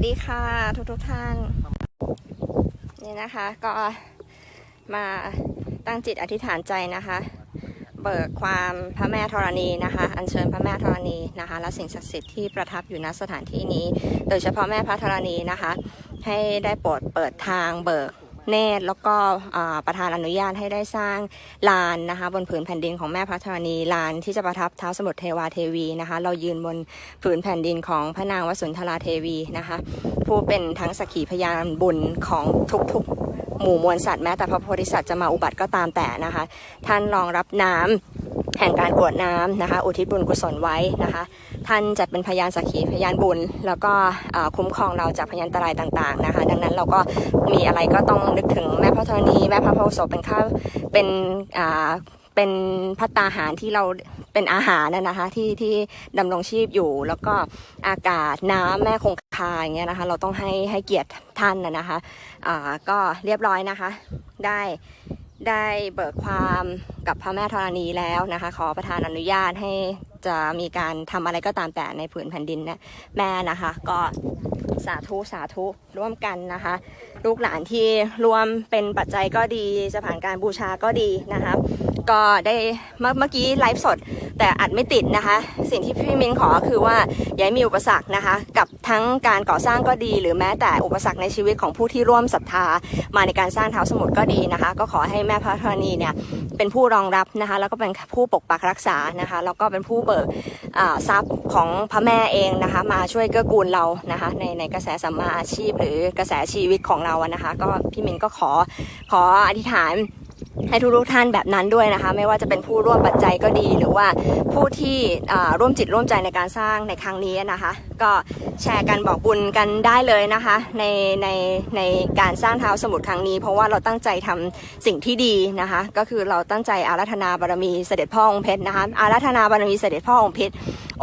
วัสดีค่ะทุกทุกท่าน นี่นะคะก็มาตั้งจิตอธิษฐานใจนะคะ เบิกความพระแม่ธรณีนะคะ อัญเชิญพระแม่ธรณีนะคะ และสิ่งศักดิ์สิทธิ์ที่ประทับอยู่ณสถานที่นี้ โดยเฉพาะแม่พระธรณีนะคะ ให้ได้โปรดเปิดทางเบิก เนตรแล้วก็ประธานอนุญาตให้ได้สร้างลานนะคะ บนผืนแผ่นดินของแม่พระธรณีลานที่จะประทับเท้าสมุทรเทวาเทวีนะคะ เรายืนบนผืนแผ่นดินของพระนางวสุนทราเทวีนะคะ ผู้เป็นทั้งสักขีพยานบุญของทุกๆ หมู่มวลสัตว์แม้แต่พระโพธิสัตว์จะมาอุบัติก็ตามแต่นะคะ ท่านรองรับน้ำ แห่งการกรวดน้ำนะคะ อุทิศบุญกุศลไว้นะคะ ท่านจะเป็นพยานสักขีพยานบุญ แล้วก็คุ้มครองเราจากพยันตรายต่าง ๆนะคะ ดังนั้นเราก็มีอะไรก็ต้องนึกถึงแม่พระธรณีแม่พระโพธิ์ศพเป็นข้าวเป็นอ่าเป็นพัตตาหารที่เราเป็นอาหารนะนะคะที่ที่ดำรงชีพอยู่แล้วก็อากาศน้ำแม่คงคาอย่างเงี้ยนะคะ เราต้องให้ให้เกียรติท่านนะนะคะอ่าก็เรียบร้อยนะคะ ได้ ได้เบิกความกับพระแม่ธรณีแล้วนะคะ ขอประธานอนุญาตให้จะมีการทำอะไรก็ตามแต่ในผืนแผ่นดินเนี่ยแม่นะคะ ก็สาธุสาธุร่วมกันนะคะลูกหลานที่รวมเป็นปัจจัยก็ดีจะผ่านการบูชาก็ดีนะคะก็ได้เมื่อเมื่อกี้ไลฟ์สด แต่อัดไม่ติดนะคะ สิ่งที่พี่มิ้นขอคือว่าอย่าให้มีอุปสรรคนะคะ กับทั้งการก่อสร้างก็ดี หรือแม้แต่อุปสรรคในชีวิตของผู้ที่ร่วมศรัทธามาในการสร้างเท้าสมุทรก็ดีนะคะ ก็ขอให้แม่พระธรณีเนี่ยเป็นผู้รองรับนะคะ แล้วก็เป็นผู้ปกปักรักษานะคะ แล้วก็เป็นผู้เบิกอ่าทรัพย์ของพระแม่เองนะคะ มาช่วยเกื้อกูลเรานะคะ ในในกระแสสัมมาอาชีพ หรือกระแสชีวิตของเราอะนะคะ ก็พี่มินก็ขอขออธิษฐาน ให้ทุกท่านแบบนั้นด้วยนะคะ ไม่ว่าจะเป็นผู้ร่วมปัจจัยก็ดี หรือว่าผู้ที่ร่วมจิตร่วมใจในการสร้างในครั้งนี้นะคะ ก็แชร์กันบอกบุญกันได้เลยนะคะ ในในในการสร้างเท้าสมุทรครั้งนี้ เพราะว่าเราตั้งใจทำสิ่งที่ดีนะคะ ก็คือเราตั้งใจอาราธนาบารมีเสด็จพ่อองค์เพชรนะคะอาราธนาบารมีเสด็จพ่อองค์เพชร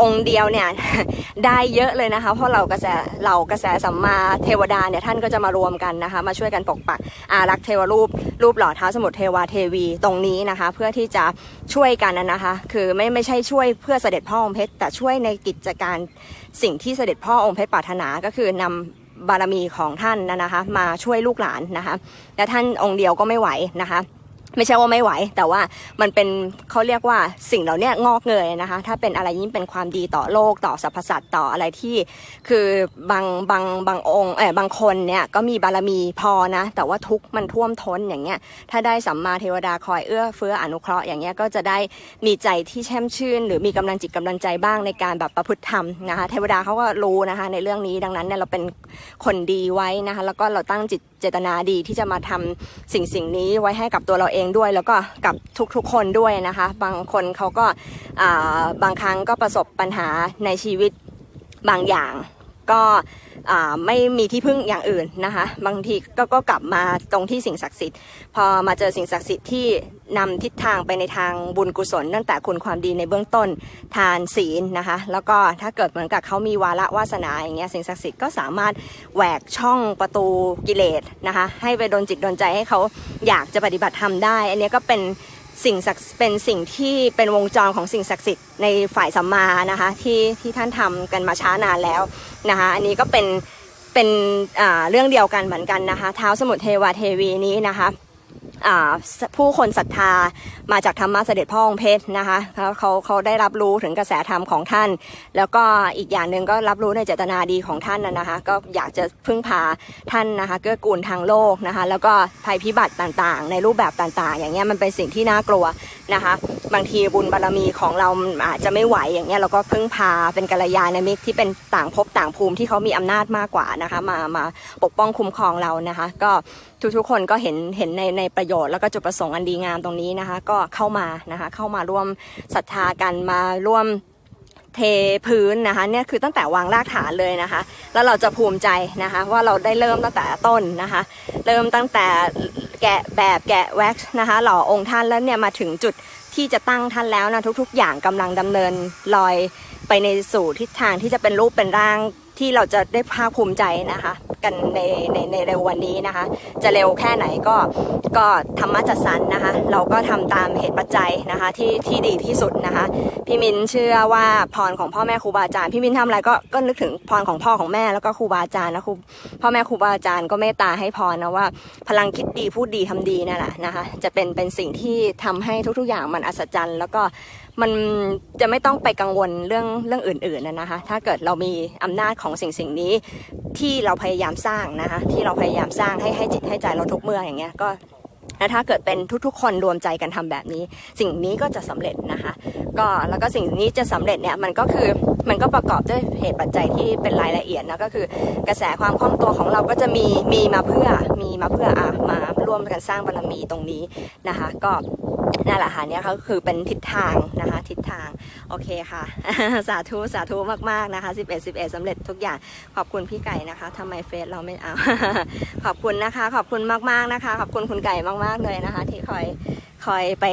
องค์เดียวเนี่ยได้เยอะเลยนะคะ เพราะเรากระแสเรากระแสสัมมาเทวดาเนี่ยท่านก็จะมารวมกันนะคะ มาช่วยกันปกปักอารักษ์เทวรูปรูปหล่อเท้าสมุทรเทวาเทวีตรงนี้นะคะ เพื่อที่จะช่วยกันนะคะ คือไม่ไม่ใช่ช่วยเพื่อเสด็จพ่อองค์เพชรแต่ช่วยในกิจการสิ่งที่เสด็จพ่อองค์เพชรปรารถนาก็คือนำบารมีของท่านนะนะคะ มาช่วยลูกหลานนะคะ และท่านองค์เดียวก็ไม่ไหวนะคะ ไม่ใช่ว่าไม่ไหว แต่ว่ามันเป็นเขาเรียกว่าสิ่งเหล่านี้งอกเงยนะคะ ถ้าเป็นอะไรยิ่งเป็นความดีต่อโลกต่อสรรพสัตว์ต่ออะไรที่ คือบางบางบางองค์เออบางคนเนี่ยก็มีบารมีพอนะ แต่ว่าทุกมันท่วมท้นอย่างเงี้ยถ้าได้สัมมาเทวดาคอยเอื้อเฟื้ออนุเคราะห์อย่างเงี้ยก็จะได้มีใจที่แช่มชื่น หรือมีกำลังจิตกำลังใจบ้างในการแบบประพฤติธรรมนะคะเทวดาเขาก็รู้นะคะในเรื่องนี้ดังนั้นเนี่ยเราเป็นคนดีไว้นะคะแล้วก็เราตั้งจิตเจตนาดีที่จะมาทำสิ่งสิ่งนี้ไว้ให้กับตัวเราเองด้วยแล้วก็กับทุกๆคนด้วยนะคะ บางคนเขาก็บางครั้งก็ประสบปัญหาในชีวิตบางอย่าง ก็ ไม่มีที่พึ่งอย่างอื่นนะคะ บางทีก็ก็กลับมาตรงที่สิ่งศักดิ์สิทธิ์ พอมาเจอสิ่งศักดิ์สิทธิ์ที่นำทิศทางไปในทางบุญกุศลตั้งแต่คุณความดีในเบื้องต้นทานศีลนะคะ แล้วก็ถ้าเกิดเหมือนกับเขามีวาระวาสนาอย่างเงี้ยสิ่งศักดิ์สิทธิ์ก็สามารถแหวกช่องประตูกิเลสนะคะ ให้ไปโดนจิตโดนใจให้เขาอยากจะปฏิบัติธรรมได้ อันนี้ก็เป็น สิ่งศักดิ์เป็นสิ่งที่เป็นวงจรของสิ่งศักดิ์สิทธิ์ในฝ่ายสัมมานะคะที่ที่ท่านทำกันมาช้านานแล้วนะคะอันนี้ก็เป็นเป็นเรื่องเดียวกันเหมือนกันนะคะเท้าสมุทรเทวาเทวีนี้นะคะ ผู้คนศรัทธามาจากธรรมะเสด็จพ่อองค์เพชรนะคะเขาเขาเขาได้รับรู้ถึงกระแสธรรมของท่าน แล้วก็อีกอย่างหนึ่งก็รับรู้ในเจตนาดีของท่านนะนะคะ ก็อยากจะพึ่งพาท่านนะคะเกื้อกูลทางโลกนะคะ แล้วก็ภัยพิบัติต่างๆ ในรูปแบบต่าง ๆ อย่างเงี้ยมันเป็นสิ่งที่น่ากลัวนะคะ บางทีบุญบารรมีของเราอาจจะไม่ไหวอย่างเงี้ยเราก็พึ่งพาเป็นกัลยาณมิตรที่เป็นต่างภพต่างภูมิที่เขามีอำนาจมากกว่านะคะ มามาปกป้องคุ้มครองเรานะคะ ก็ ทุกๆคนก็เห็นเห็นในในประโยชน์แล้วก็จุดประสงค์อันดีงามตรงนี้นะคะ ก็เข้ามานะคะเข้ามาร่วมศรัทธากันมาร่วมเทพื้นนะคะเนี่ยคือตั้งแต่วางรากฐานเลยนะคะ แล้วเราจะภูมิใจนะคะว่าเราได้เริ่มตั้งแต่ต้นนะคะ เริ่มตั้งแต่แกะแบบแกะแว็กซ์นะคะหล่อองค์ท่านแล้วเนี่ยมาถึงจุดที่จะตั้งท่านแล้วนะทุกๆ อย่างกำลังดำเนินลอยไปในสู่ทิศทางที่จะเป็นรูปเป็นร่าง ที่เราจะได้ภาคภูมิใจนะคะ กันในในในเร็ววันนี้นะคะ จะเร็วแค่ไหนก็ก็ธรรมะจัดสรรนะคะ เราก็ทำตามเหตุปัจจัยนะคะที่ที่ดีที่สุดนะคะ พี่มินเชื่อว่าพรของพ่อแม่ครูบาอาจารย์พี่มินทำอะไรก็ก็นึกถึงพรของพ่อของแม่แล้วก็ครูบาอาจารย์นะครูพ่อแม่ครูบาอาจารย์ก็เมตตาให้พรนะว่า พลังคิดดีพูดดีทำดีนั่นแหละนะคะ จะเป็นเป็นสิ่งที่ทำให้ทุกๆอย่างมันอัศจรรย์ แล้วก็ มันจะไม่ต้องไปกังวลเรื่องเรื่องอื่นๆนะนะคะ ถ้าเกิดเรามีอำนาจของสิ่งสิ่งนี้ที่เราพยายามสร้างนะคะ ที่เราพยายามสร้างให้ให้จิตให้ใจเราทุกเมื่ออย่างเงี้ยก็ แล้วถ้าเกิดเป็นทุกๆ คนรวมใจกันทำแบบนี้ สิ่งนี้ก็จะสำเร็จนะคะ ก็แล้วก็สิ่งนี้จะสำเร็จเนี่ยมันก็คือมันก็ประกอบด้วยเหตุปัจจัยที่เป็นรายละเอียดนะก็คือกระแสความคล่องตัวของเราก็จะมีมีมาเพื่อมีมาเพื่ออะมาร่วมกันสร้างบารมีตรงนี้นะคะ ก็นั่นแหละค่ะเนี่ยก็คือเป็นทิศทางนะคะทิศทางโอเคค่ะ สาธุสาธุมากๆนะคะ 11 11สำเร็จทุกอย่างขอบคุณพี่ไก่นะคะทำไมเฟซเราไม่เอาขอบคุณนะคะ ขอบคุณมากๆนะคะ ขอบคุณคุณไก่มากๆากเลยนะคะ ที่คอยคอยไป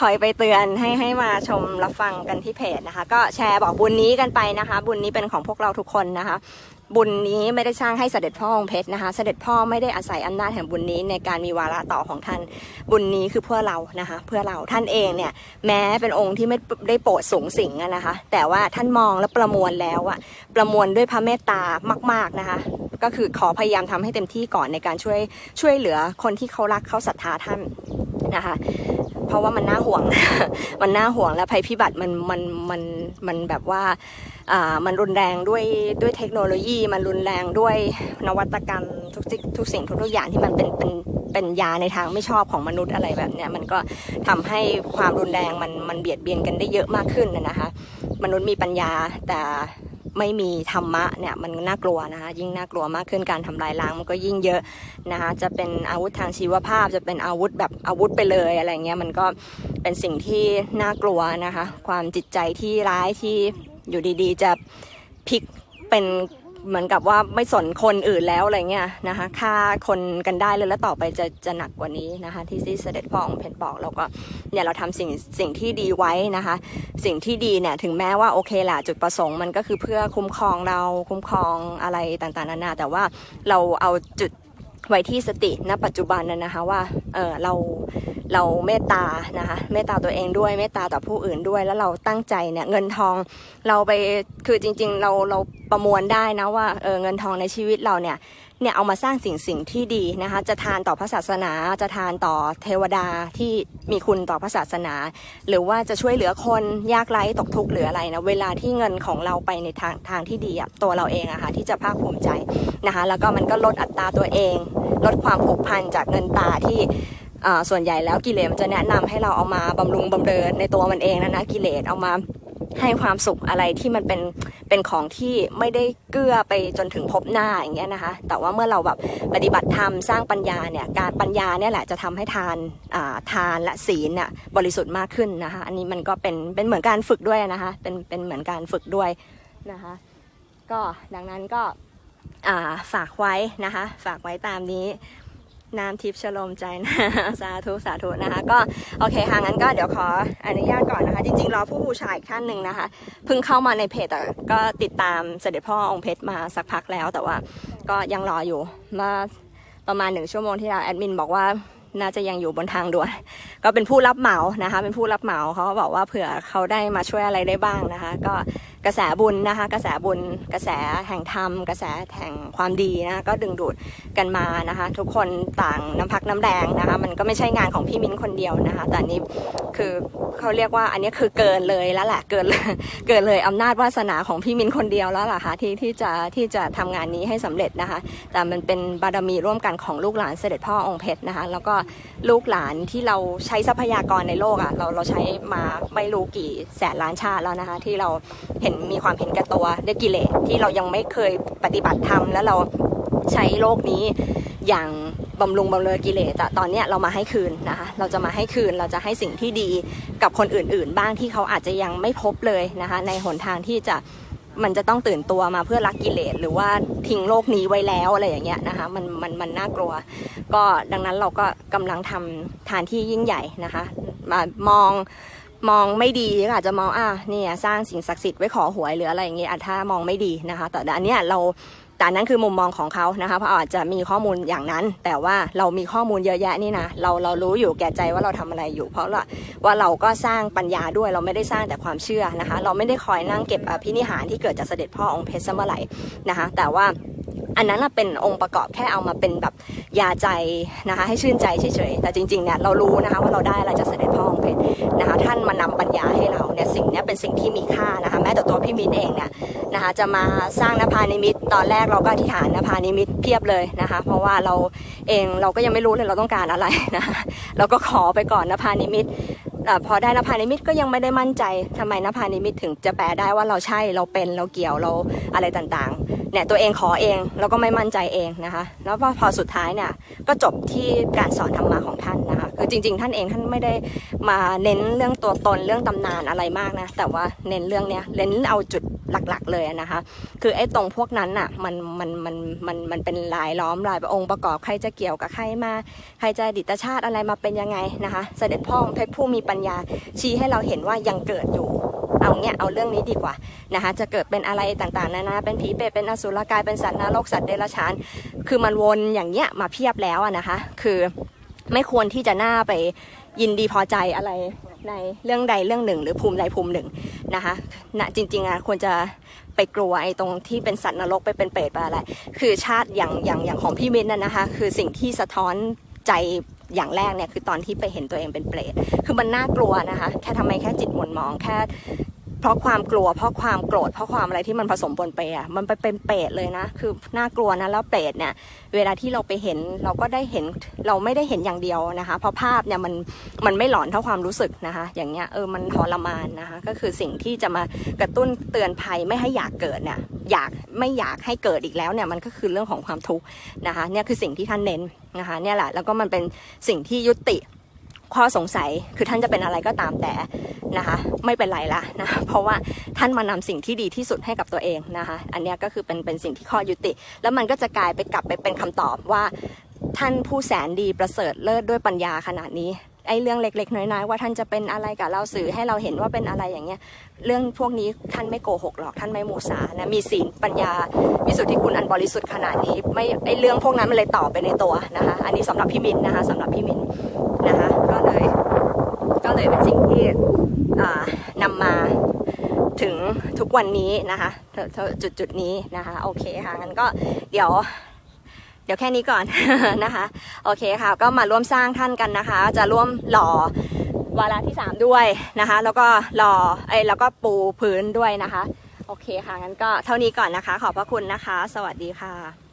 คอยไปเตือนให้ให้มาชมรับฟังกันที่เพจนะคะ ก็แชร์บอกบุญนี้กันไปนะคะ บุญนี้เป็นของพวกเราทุกคนนะคะ บุญนี้ไม่ได้สร้างให้เสด็จพ่อองค์เพชรนะคะ เสด็จพ่อไม่ได้อาศัยอำนาจแห่งบุญนี้ในการมีวาระต่อของท่านบุญนี้คือเพื่อเรานะคะ เพื่อเราท่านเองเนี่ยแม้เป็นองค์ที่ไม่ได้โปรดสูงสิงนะคะ แต่ว่าท่านมองและประมวลแล้วอะประมวลด้วยพระเมตตามาก ๆนะคะก็คือขอพยายามทำให้เต็มที่ก่อนในการช่วยช่วยเหลือคนที่เขารักเขาศรัทธาท่านนะคะ เพราะว่ามันน่าห่วง มันน่าห่วงและภัยพิบัติมันมันมันมันแบบว่าอ่ามันรุนแรงด้วยด้วยเทคโนโลยี มันรุนแรงด้วยนวัตกรรมทุกทุกสิ่งทุกๆอย่างที่มันเป็นเป็นเป็นยาในทางไม่ชอบของมนุษย์อะไรแบบเนี้ยมันก็ทำให้ความรุนแรงมันมันเบียดเบียนกันได้เยอะมากขึ้นนะนะคะ มนุษย์มีปัญญาแต่ ไม่มีธรรมะเนี่ยมันน่ากลัวนะคะยิ่งน่ากลัวมากขึ้นการทำลายล้างมันก็ยิ่งเยอะนะคะจะเป็นอาวุธทางชีวภาพ จะเป็นอาวุธแบบอาวุธไปเลยอะไรเงี้ยมันก็เป็นสิ่งที่น่ากลัวนะคะ ความจิตใจที่ร้ายที่อยู่ดีๆ จะพลิกเป็น เหมือนกับว่าไม่สนคนอื่นแล้วอะไรเงี้ยนะคะฆ่าคนกันได้เลยแล้วต่อไปจะจะหนักกว่านี้นะคะที่ที่เสด็จพ่อของเพชรบอกเราก็เนี่ยเราทำสิ่งสิ่งที่ดีไว้นะคะ สิ่งที่ดีเนี่ยถึงแม้ว่าโอเคแหละจุดประสงค์มันก็คือเพื่อคุ้มครองเราคุ้มครองอะไรต่างๆนานาแต่ว่าเราเอาจุด ไว้ที่สติณปัจจุบันนั้นนะคะว่าเออเราเราเมตตานะคะเมตตาตัวเองด้วยเมตตาต่อผู้อื่นด้วย แล้วเราตั้งใจเนี่ยเงินทองเราไปคือจริง ๆ เราเราประมวลได้นะว่าเออเงินทองในชีวิตเราเนี่ย เนี่ยเอามาสร้างสิ่งสิ่งที่ดีนะคะจะทานต่อพระศาสนาจะทานต่อเทวดาที่มีคุณต่อพระศาสนา หรือว่าจะช่วยเหลือคนยากไร้ตกทุกข์หรืออะไรนะเวลาที่เงินของเราไปในทางทางที่ดีอะตัวเราเองอะค่ะที่จะภาคภูมิใจนะคะแล้วก็มันก็ลดอัตราตัวเอง ลดความผูกพันจากเงินตาที่อ่าส่วนใหญ่แล้วกิเลสมันจะแนะนำให้เราเอามาบำรุงบำเรอในตัวมันเองนะนะกิเลสเอามา ให้ความสุขอะไรที่มันเป็นเป็นของที่ไม่ได้เกื้อไปจนถึงพบหน้าอย่างเงี้ยนะคะ แต่ว่าเมื่อเราแบบปฏิบัติธรรมสร้างปัญญาเนี่ยการปัญญาเนี่ยแหละจะทำให้ทานอ่าทานและศีลน่ะบริสุทธิ์มากขึ้นนะคะ อันนี้มันก็เป็นเป็นเหมือนการฝึกด้วยนะคะเป็นเป็นเหมือนการฝึกด้วยนะคะ ก็ดังนั้นก็อ่าฝากไว้นะคะ ฝากไว้ตามนี้ น้ำทิพย์ชโลมใจนะสาธุสาธุนะคะ ก็โอเคค่ะงั้นก็เดี๋ยวขออนุญาตก่อนนะคะ จริงๆรอผู้บูชาอีกท่านหนึ่งนะคะเพิ่งเข้ามาในเพจแต่ก็ติดตามเสด็จพ่อองค์เพชรมาสักพักแล้ว แต่ว่าก็ยังรออยู่มื่อประมาณหนึ่งชั่วโมงที่แล้วแอดมินบอกว่าน่าจะยังอยู่บนทางด่วนก็เป็นผู้รับเหมานะคะ เป็นผู้รับเหมาเขาก็บอกว่าเผื่อเขาได้มาช่วยอะไรได้บ้างนะคะ ก็ กระแสบุญนะคะ กระแสบุญ กระแสแห่งธรรม กระแสแห่งความดีนะคะก็ดึงดูดกันมานะคะ ทุกคนต่างน้ำพักน้ำแรงนะคะ มันก็ไม่ใช่งานของพี่มิ้นคนเดียวนะคะ แต่นนี้คือเขาเรียกว่าอันนี้คือเกินเลยแล้วแหละเกินเลยเกินเลยอำนาจวาสนาของพี่มิ้นคนเดียวแล้วล่ะค่ะที่ที่จะที่จะทำงานนี้ให้สำเร็จนะคะ แต่มันเป็นบารมีร่วมกันของลูกหลานเสด็จพ่อองค์เพชรนะคะ แล้วก็ลูกหลานที่เราใช้ทรัพยากรในโลกอะ่ะเราเราใช้มาไม่รู้กี่แสนล้านชาติแล้วนะคะ ที่เราเห็นมีความเห็นแก่ตัวด้วยกิเลสที่เรายังไม่เคยปฏิบัติธรรมแล้วเราใช้โลกนี้อย่างบำรุงบำเรอกิเลสอะตอนเนี้ยเรามาให้คืนนะคะเราจะมาให้คืนเราจะให้สิ่งที่ดีกับคนอื่น ๆ บ้างที่เขาอาจจะยังไม่พบเลยนะคะในหนทางที่จะมันจะต้องตื่นตัวมาเพื่อรักกิเลสหรือว่าทิ้งโลกนี้ไว้แล้วอะไรอย่างเงี้ยนะคะมันมันมันน่ากลัว ก็ดังนั้นเราก็กำลังทำทานที่ยิ่งใหญ่นะคะมามอง มองไม่ดีก็อาจจะมองอะเนี่ยสร้างสิ่งศักดิ์สิทธิ์ไว้ขอหวยหรืออะไรอย่างเงี้ยอะถ้ามองไม่ดีนะคะ แต่อันเนี้ยเราแต่นั้นคือมุมมองของเขานะคะเพราะอาจจะมีข้อมูลอย่างนั้น แต่ว่าเรามีข้อมูลเยอะแยะนี่นะเราเรารู้อยู่แก่ใจว่าเราทำอะไรอยู่ เพราะว่าว่าเราก็สร้างปัญญาด้วยเราไม่ได้สร้างแต่ความเชื่อนะคะ เราไม่ได้คอยนั่งเก็บอภินิหารที่เกิดจากเสด็จพ่อองค์เพชรเสมอไหร่นะคะ แต่ว่า อันนั้นเป็นองค์ประกอบแค่เอามาเป็นแบบยาใจนะคะ ให้ชื่นใจเฉยๆ แต่จริงๆเนี่ยเรารู้นะคะว่าเราได้อะไรจากเสด็จพ่อองค์เพชรนะคะ ท่านมานำปัญญาให้เราเนี่ยสิ่งนี้เป็นสิ่งที่มีค่านะคะแม้แต่ตัวพี่มินเองเนี่ยนะคะจะมาสร้างนภานิมิตตอนแรกเราก็อธิษฐานนภานิมิตเพียบเลยนะคะ เพราะว่าเราเองเราก็ยังไม่รู้เลยเราต้องการอะไรนะคะเราก็ขอไปก่อนนภานิมิต อพอได้นภานิมิตก็ยังไม่ได้มั่นใจทำไมนภานิมิตถึงจะแปลได้ว่าเราใช่เราเป็นเราเกี่ยวเราอะไรต่างๆเนี่ยตัวเองขอเองแล้วก็ไม่มั่นใจเองนะคะแล้วพอพอสุดท้ายเนี่ยก็จบที่การสอนธรรมะของท่านนะคะคือจริง ๆ ท่านเองท่านไม่ได้มาเน้นเรื่องตัวตนเรื่องตำนานอะไรมากนะแต่ว่าเน้นเรื่องเนี้ยเน้นเอาจุด หลักๆ เลยนะคะ คือไอ้ตรงพวกนั้นอะมันมันมันมันมันเป็นลายล้อมลายองค์ประกอบใครจะเกี่ยวกับใครมาใครจะดิตชาติอะไรมาเป็นยังไงนะคะ เสด็จพ่อองเพชรผู้มีปัญญาชี้ให้เราเห็นว่ายังเกิดอยู่เอาเนี่ยเอาเรื่องนี้ดีกว่านะคะจะเกิดเป็นอะไรต่างๆนานาเป็นผีเปรตเป็นอสุรกายเป็นสัตว์นรกสัตว์เดรัจฉาน คือมันวนอย่างเงี้ยมาเพียบแล้วอะนะคะ คือไม่ควรที่จะหน้าไปยินดีพอใจอะไร ในเรื่องใดเรื่องหนึ่ง หรือภูมิใดภูมิหนึ่งนะคะนะจริงๆอะควรจะไปกลัวไอ้ตรงที่เป็นสัตว์นรกไปเป็นเปรตไปอะไรคือชาติอย่างอย่างอย่างของพี่มิ้นน่ะนะคะ คือสิ่งที่สะท้อนใจอย่างแรกเนี่ยคือตอนที่ไปเห็นตัวเองเป็นเปรต คือมันน่ากลัวนะคะ แค่ทำไมแค่จิตหม่นมองแค่ เพราะความกลัวเพราะความโกรธเพราะความอะไรที่มันผสมปนไปอะมันไปเป็นเปรตเลยนะ คือน่ากลัวนะแล้วเปรตเนี่ย เวลาที่เราไปเห็นเราก็ได้เห็นเราไม่ได้เห็นอย่างเดียวนะคะ เพราะภาพเนี่ยมันมันไม่หลอนเท่าความรู้สึกนะคะ อย่างเงี้ยเออมันทรมานนะคะ ก็คือสิ่งที่จะมากระตุ้นเตือนภัยไม่ให้อยากเกิดเนี่ยอยากไม่อยากให้เกิดอีกแล้วเนี่ยมันก็คือเรื่องของความทุกข์นะคะเนี่ยคือสิ่งที่ท่านเน้นนะคะเนี่ยแหละแล้วก็มันเป็นสิ่งที่ยุติ ข้อสงสัยคือท่านจะเป็นอะไรก็ตามแต่นะคะ ไม่เป็นไรละนะเพราะว่าท่านมานำสิ่งที่ดีที่สุดให้กับตัวเองนะคะ อันนี้ก็คือเป็นเป็นสิ่งที่ข้อยุติ แล้วมันก็จะกลายไปกลับไปเป็นคำตอบว่า ท่านผู้แสนดีประเสริฐเลิศด้วยปัญญาขนาดนี้ไอ้เรื่องเล็กๆ น้อยๆ ว่าท่านจะเป็นอะไรกับเราสื่อให้เราเห็นว่าเป็นอะไรอย่างเงี้ย เรื่องพวกนี้ท่านไม่โกหกหรอกท่านไม่มูสานะมีศีลปัญญาวิสุทธิคุณอันบริสุทธิ์ขนาดนี้ ไม่ไอ้เรื่องพวกนั้นมันเลยต่อไปในตัวนะคะ อันนี้สำหรับพี่มินนะคะสำหรับพี่มินนะคะ ก็เลย ก็เลยเป็นสิ่งที่นำมาถึงทุกวันนี้นะคะจุดจุดนี้นะคะ โอเคค่ะงั้นก็เดี๋ยว เดี๋ยวแค่นี้ก่อนนะคะ โอเคค่ะ ก็มาร่วมสร้างท่านกันนะคะ จะร่วมหล่อวาระที่ 3 ด้วยนะคะ แล้วก็หล่อไอ้แล้วก็ปูพื้นด้วยนะคะ โอเคค่ะงั้นก็เท่านี้ก่อนนะคะ ขอบพระคุณนะคะ สวัสดีค่ะ